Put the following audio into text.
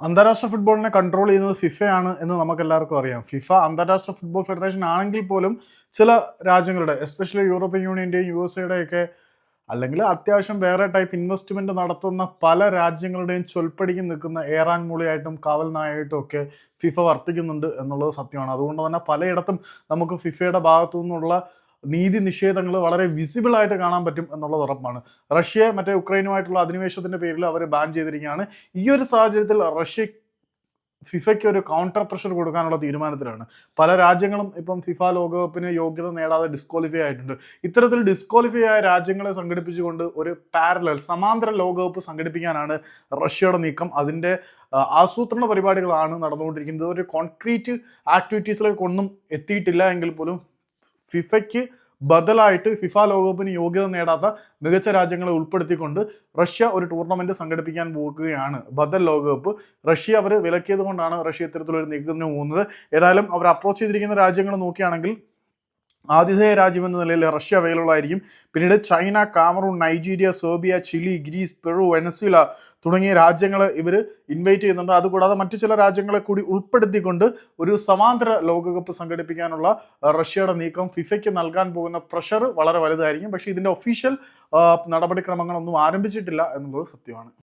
അന്താരാഷ്ട്ര ഫുട്ബോളിനെ കൺട്രോൾ ചെയ്യുന്നത് ഫിഫയാണ് എന്ന് നമുക്ക് എല്ലാവർക്കും അറിയാം. ഫിഫ അന്താരാഷ്ട്ര ഫുട്ബോൾ ഫെഡറേഷൻ ആണെങ്കിൽ പോലും ചില രാജ്യങ്ങളുടെ എസ്പെഷ്യലി യൂറോപ്യൻ യൂണിയന്റെയും യു എസ് എയുടെയൊക്കെ അല്ലെങ്കിൽ അത്യാവശ്യം വേറെ ടൈപ്പ് ഇൻവെസ്റ്റ്മെന്റ് നടത്തുന്ന പല രാജ്യങ്ങളുടെയും ചൊൽപ്പടിക്ക് നിൽക്കുന്ന ഏറാൻ മൂളിയായിട്ടും കാവൽ നായായിട്ടും ഒക്കെ ഫിഫ വർത്തിക്കുന്നുണ്ട് എന്നുള്ളത് സത്യമാണ്. അതുകൊണ്ട് തന്നെ പലയിടത്തും നമുക്ക് ഫിഫയുടെ ഭാഗത്തു നിന്നുള്ള നീതി നിഷേധങ്ങൾ വളരെ വിസിബിൾ ആയിട്ട് കാണാൻ പറ്റും എന്നുള്ളത് ഉറപ്പാണ്. റഷ്യ മറ്റേ ഉക്രൈനുമായിട്ടുള്ള അധിനിവേശത്തിന്റെ പേരിൽ അവർ ബാൻ ചെയ്തിരിക്കുകയാണ്. ഈ ഒരു സാഹചര്യത്തിൽ റഷ്യ ഫിഫയ്ക്ക് ഒരു കൗണ്ടർ പ്രഷർ കൊടുക്കാനുള്ള തീരുമാനത്തിലാണ്. പല രാജ്യങ്ങളും ഇപ്പം ഫിഫ ലോകകപ്പിന് യോഗ്യത നേടാതെ ഡിസ്ക്വാളിഫൈ ആയിട്ടുണ്ട്. ഇത്തരത്തിൽ ഡിസ്ക്വാളിഫൈ ആയ രാജ്യങ്ങളെ സംഘടിപ്പിച്ചുകൊണ്ട് ഒരു പാരലൽ സമാന്തര ലോകകപ്പ് സംഘടിപ്പിക്കാനാണ് റഷ്യയുടെ നീക്കം. അതിന്റെ ആസൂത്രണ പരിപാടികളാണ് നടന്നുകൊണ്ടിരിക്കുന്നത്. ഒരു കോൺക്രീറ്റ് ആക്ടിവിറ്റീസിലേക്കൊന്നും എത്തിയിട്ടില്ല എങ്കിൽ പോലും ഫിഫയ്ക്ക് ബദലായിട്ട് ഫിഫ ലോകകപ്പിന് യോഗ്യത നേടാത്ത മികച്ച രാജ്യങ്ങളെ ഉൾപ്പെടുത്തിക്കൊണ്ട് റഷ്യ ഒരു ടൂർണമെന്റ് സംഘടിപ്പിക്കാൻ പോകുകയാണ് ബദൽ ലോകകപ്പ്. റഷ്യ അവർ വിലക്കിയത് കൊണ്ടാണ് റഷ്യ ഇത്തരത്തിലൊരു നീക്കത്തിന് പോകുന്നത് ഏതായാലും അവർ അപ്രോച്ച് ചെയ്തിരിക്കുന്ന രാജ്യങ്ങൾ നോക്കുകയാണെങ്കിൽ ആതിഥേയ രാജ്യം എന്ന നിലയിൽ റഷ്യ അവൈലബിൾ ആയിരിക്കും പിന്നീട് China Cameroon Nigeria Serbia Chile Greece Peru Venezuela തുടങ്ങിയ രാജ്യങ്ങൾ ഇവർ ഇൻവൈറ്റ് ചെയ്യുന്നുണ്ട്. അതുകൂടാതെ മറ്റു ചില രാജ്യങ്ങളെ കൂടി ഉൾപ്പെടുത്തിക്കൊണ്ട് ഒരു സമാന്തര ലോകകപ്പ് സംഘടിപ്പിക്കാനുള്ള റഷ്യയുടെ നീക്കം ഫിഫയ്ക്ക് നൽകാൻ പോകുന്ന പ്രഷർ വളരെ വലുതായിരിക്കും. പക്ഷേ ഇതിന്റെ ഒഫീഷ്യൽ നടപടിക്രമങ്ങളൊന്നും ആരംഭിച്ചിട്ടില്ല എന്നുള്ളത് സത്യമാണ്.